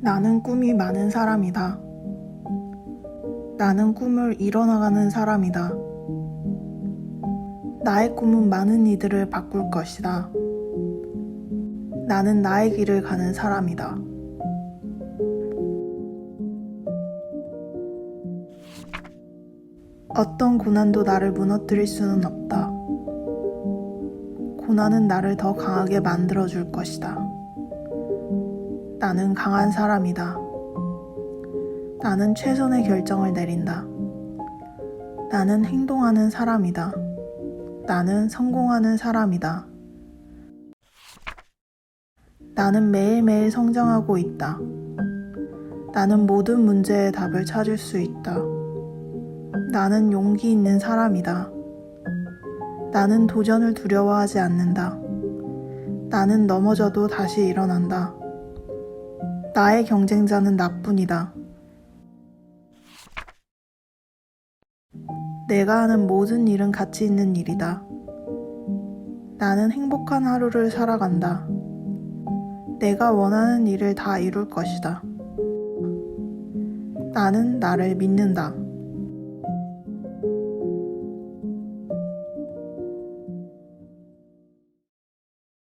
나는 꿈이 많은 사람이다. 나는 꿈을 이뤄나가는 사람이다. 나의 꿈은 많은 이들을 바꿀 것이다. 나는 나의 길을 가는 사람이다. 어떤 고난도 나를 무너뜨릴 수는 없다. 고난은 나를 더 강하게 만들어 줄 것이다. 나는 강한 사람이다. 나는 최선의 결정을 내린다. 나는 행동하는 사람이다. 나는 성공하는 사람이다. 나는 매일매일 성장하고 있다. 나는 모든 문제의 답을 찾을 수 있다. 나는 용기 있는 사람이다. 나는 도전을 두려워하지 않는다. 나는 넘어져도 다시 일어난다. 나의 경쟁자는 나뿐이다. 내가 하는 모든 일은 가치 있는 일이다. 나는 행복한 하루를 살아간다. 내가 원하는 일을 다 이룰 것이다. 나는 나를 믿는다.